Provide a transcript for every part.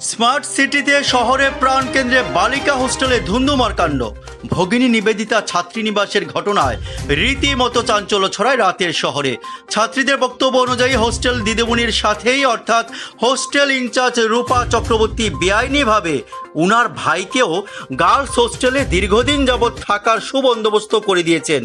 Smart সিটিতে শহরের প্রাণকেন্দ্রে বালিকা হোস্টেলে ধুন্ধুমার কাণ্ড। ভগিনী নিবেদিতা ছাত্রী নিবাসের ঘটনায় রীতিমতো চাঞ্চল্য ছড়ায় রাতের শহরে। ছাত্রীদের বক্তব্য অনুযায়ী হোস্টেল দিদিমণির সাথেই অর্থাৎ হোস্টেল ইনচার্জ রূপা চক্রবর্তী বেআইনিভাবে উনার ভাইকেও গার্লস হোস্টেলে দীর্ঘদিন যাবৎ থাকার সুবন্দোবস্ত করে দিয়েছেন।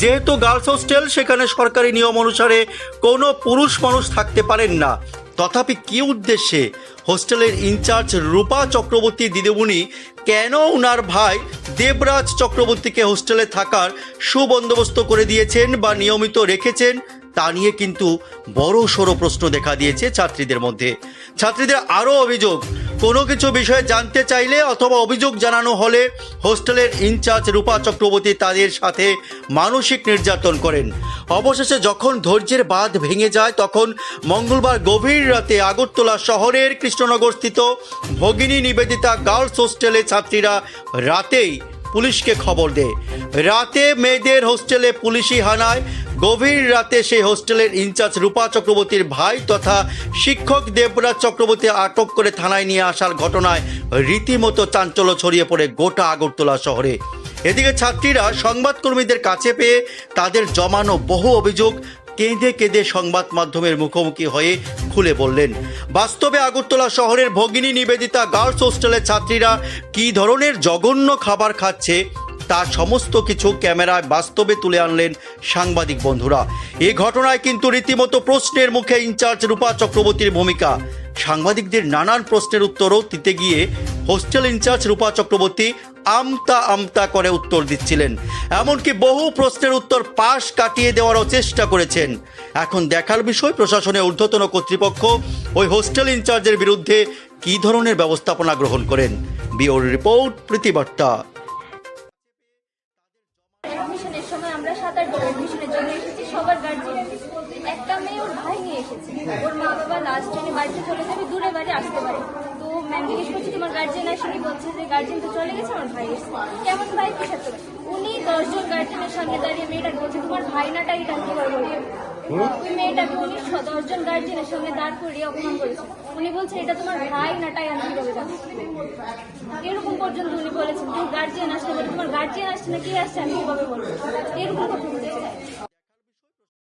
যেহেতু গার্লস হোস্টেল সেখানে সরকারি নিয়ম অনুসারে কোনো পুরুষ মানুষ থাকতে পারেন না। তথাপি কি উদ্দেশ্যে হোস্টেলের ইনচার্জ রূপা চক্রবর্তী দিদিমণি কেন উনার ভাই দেবরাজ চক্রবর্তীকে হোস্টেলে থাকার সুবন্দোবস্ত করে দিয়েছেন বা নিয়মিত রেখেছেন, তা নিয়ে কিন্তু বড় সড়ো প্রশ্ন দেখা দিয়েছে ছাত্রীদের মধ্যে। ছাত্রীদের আরও অভিযোগ কোনো কিছু বিষয়ে জানতে চাইলে অথবা অভিযোগ জানানো হলে হোস্টেলের ইনচার্জ রূপা চক্রবর্তী তাদের সাথে মানসিক নির্যাতন করেন। অবশেষে যখন ধৈর্যের বাঁধ ভেঙে যায়, তখন মঙ্গলবার গভীর রাতে আগরতলা শহরের কৃষ্ণনগরস্থিত ভগিনী নিবেদিতা গার্লস হোস্টেলে ছাত্রীরা রাতেই পুলিশকে খবর দেয়। রাতে মেয়েদের হোস্টেলে পুলিশি হানায় গভীর রাতে সেই হোস্টেলের ইনচার্জ রূপা চক্রবর্তীর ভাই তথা শিক্ষক দেবরাজ চক্রবর্তী আটক করে থানায় নিয়ে আসার ঘটনায় রীতিমতো চাঞ্চল্য ছড়িয়ে পড়ে গোটা আগরতলা শহরে। এদিকে ছাত্রীরা সংবাদকর্মীদের কাছে পেয়ে তাদের জমানো বহু অভিযোগ কেঁদে কেঁদে সংবাদ মাধ্যমের মুখোমুখি হয়ে খুলে বললেন। বাস্তবে আগরতলা শহরের ভগিনী নিবেদিতা গার্লস হোস্টেলের ছাত্রীরা কী ধরনের জঘন্য খাবার খাচ্ছে তার সমস্ত কিছু ক্যামেরায় বাস্তবে তুলে আনলেন সাংবাদিক বন্ধুরা। এ ঘটনায় কিন্তু রীতিমতো প্রশ্নের মুখে ইনচার্জ রূপা চক্রবর্তীর ভূমিকা। সাংবাদিকদের নানান প্রশ্নের উত্তরও দিতে গিয়ে hostel in charge Rupa Chakraborty আমতা আমতা করে উত্তর দিচ্ছিলেন। এমনকি বহু প্রশ্নের উত্তর পাশ কাটিয়ে দেওয়ারও চেষ্টা করেছেন। এখন দেখার বিষয় প্রশাসনের ঊর্ধ্বতন কর্তৃপক্ষ ওই হোস্টেল ইনচার্জের বিরুদ্ধে কী ধরনের ব্যবস্থাপনা গ্রহণ করেন। বিওর রিপোর্ট প্রতিবার্তা অ্যাডমিশনের সময় আমরা সাত আট জন অ্যাডমিশনের জন্য এসেছি। সবার গার্জেন একটা মেয়ে ওর ভাই নিয়ে এসেছে। ওর মা বাবা লাস্ট ট্রেনে বাড়িতে চলে যাবে, দূরে বাড়ি আসতে পারে। তো ম্যাম জিজ্ঞেস করছি, তোমার গার্জেন আসেনি? বলছে যে গার্জেন তো চলে গেছে, আমার ভাই এসেছে। কেমন ভাই? কি সাথে? উনি দশজন গার্জেনের সামনে দাঁড়িয়ে মেয়েটা বলছে, তোমার ভাই নাটা এটা বলবে ওই মেয়েটাকে উনি স- দশজন গার্জিয়ানের সামনে দাঁড় করিয়ে অপমান করেছে। উনি বলছে, এটা তোমার ভাই নাটাই আমি কীভাবে এরকম পর্যন্ত উনি বলেছেন তুমি গার্জিয়ান আসছে তোমার গার্জিয়ান আসছে না, কে আসছে আমি কীভাবে বলব? এরকম